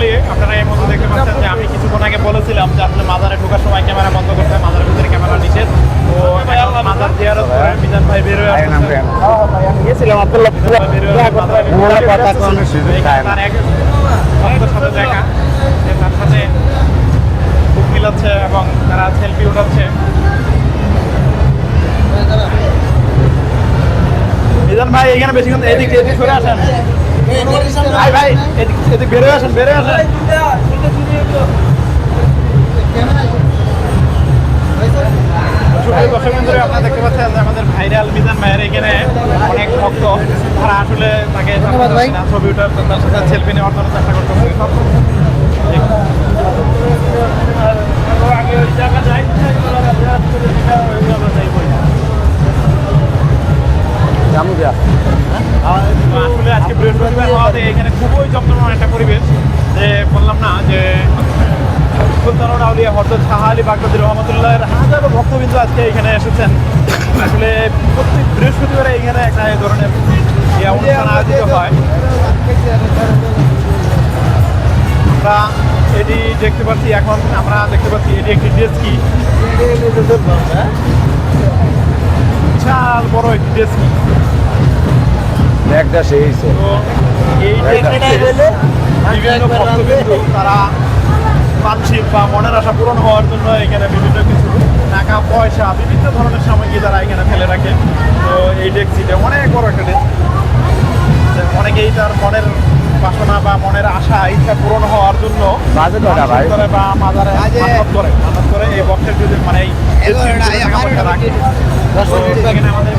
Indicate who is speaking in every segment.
Speaker 1: বলি আপনারা এই মধ্যে দেখতে পাচ্ছেন যে আমি কিছুক্ষণ আগে বলেছিলাম যে আসলে মাজারে ঢোকার সময় ক্যামেরা বন্ধ করতে হয় মাজারের ভিতরে ক্যামেরা নিষেধ। তো মাজার জিয়ারত করে মিজান ভাই বের হয়ে
Speaker 2: গেছিলাম আব্দুল্লাহ কথা কোন সুযোগ
Speaker 1: তার এক সাথে দেখা। তার সাথে বুক মিলাচ্ছে এবং তারা সেলফি উঠাচ্ছে। মিজান ভাই এখানে বেশি এদিক এদিক সরে আসেন। ভাই ভাই এদিক এদিক বেরো আসেন বেরো আসেন। দর্শক বন্ধুরা, আপনারা দেখতে পাচ্ছেন যে আমাদের ভাইরাল মিজান ভাইয়ের এখানে অনেক ভক্ত। তারা আসলে তাকে না, ছবি উঠার তার সাথে সেলফি নেওয়ার জন্য চেষ্টা করতেছে।
Speaker 2: জামু দিয়া
Speaker 1: আসলে আজকে বৃহস্পতিবার হওয়াতে এখানে খুবই জমজমাট একটা পরিবেশ যে বললাম না যে সুলতানুর আউলিয়া হরদত শাহ আলী বাগদাদি রহমতুল্লাহের হাজারো ভক্তবৃন্দ আজকে এখানে এসেছেন। আসলে প্রত্যেক বৃহস্পতিবারে এখানে একটা এই ধরনের অনুষ্ঠান আয়োজিত হয়। আমরা এটি দেখতে পাচ্ছি এখন, আমরা দেখতে পাচ্ছি এটি একটি ডেস্কি। বিশাল বড় একটি ডেস্কি।
Speaker 2: একটা সেই
Speaker 1: তারা বা মনের আশা পূরণ হওয়ার জন্য এখানে বিভিন্ন কিছু টাকা পয়সা বিভিন্ন ধরনের সামগ্রী তারা এখানে ফেলে রাখে। তো এই ডেস্কিটা অনেক বড় একটা ডেস্ক অনেকেই তার মনের বাসনা বা মনের আশা ইচ্ছা পূরণ হওয়ার জন্য করে বা মাজারে করে মানত করে এই বক্সের যদি মানে রাখে আমাদের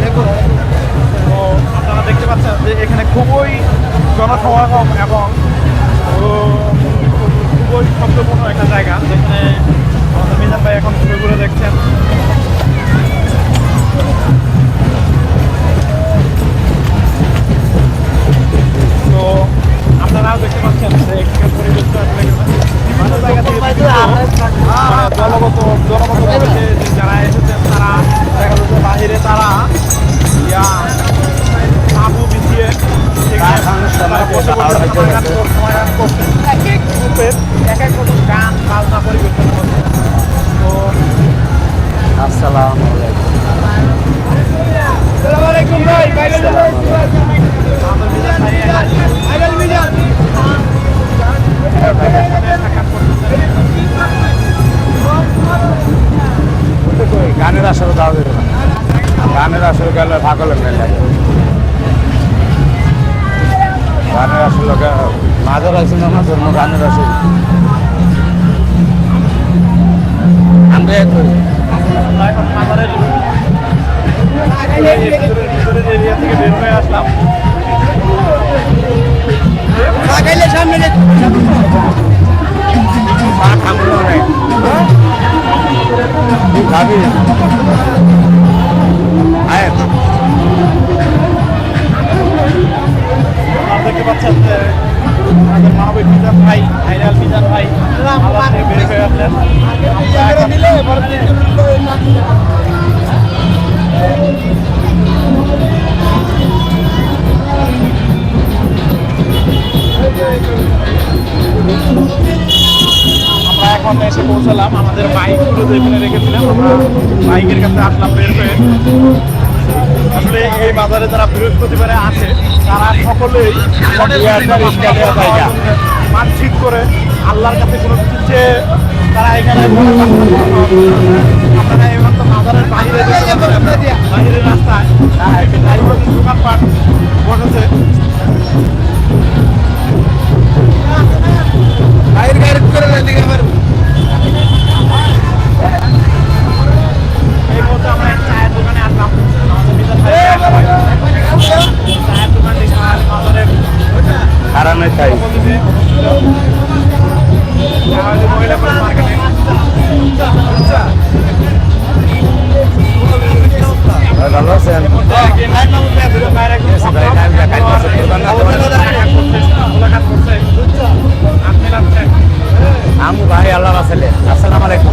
Speaker 2: মিনিটে
Speaker 1: তো আপনারা দেখতে পাচ্ছেন যে এখানে খুবই জনসমাগম এবং খুবই শব্দপূর্ণ একটা জায়গা যেখানে আমাদের মিজান ভাই এখন ঘুরে ঘুরে দেখছেন। দলগত ভাবে যারা এসেছেন তারা দেখা যাচ্ছে বাহিরে তারা ইয়া তাঁবু বিছিয়ে এক এক আমাদের ভাই সাক্ষাৎ করতেছেন
Speaker 2: গানের আসরে দাও দিল না। গানের আসরে গেলে ভাগলে মেল গানের আসলে মাঝের আসে না ধর্ম গানের আসে আমরা এক করি।
Speaker 1: আসলাম
Speaker 2: তুই খাবি আয়
Speaker 1: আপনারা দেখতে পাচ্ছেন আমাদের মানবিক মিজান ভাই, ভাইরাল মিজান ভাই থেকে বের হয়ে আসলেন। এখন আমরা এখন এসে পৌঁছালাম। আমাদের বাইকগুলো যেখানে রেখেছিলাম। আমরা বাইকের কাছে আসলাম বের হয়ে। আসলে এই বাজারে যারা বৃহস্পতিবারে আসে তারা সকলেই মানসিক করে আল্লাহর কাছে কোনো কিছু তারা এখানে। আপনারা
Speaker 2: কারণে চাই ভালো আছেন আমি ভাই আল্লাহ আসলে আসসালামু আলাইকুম।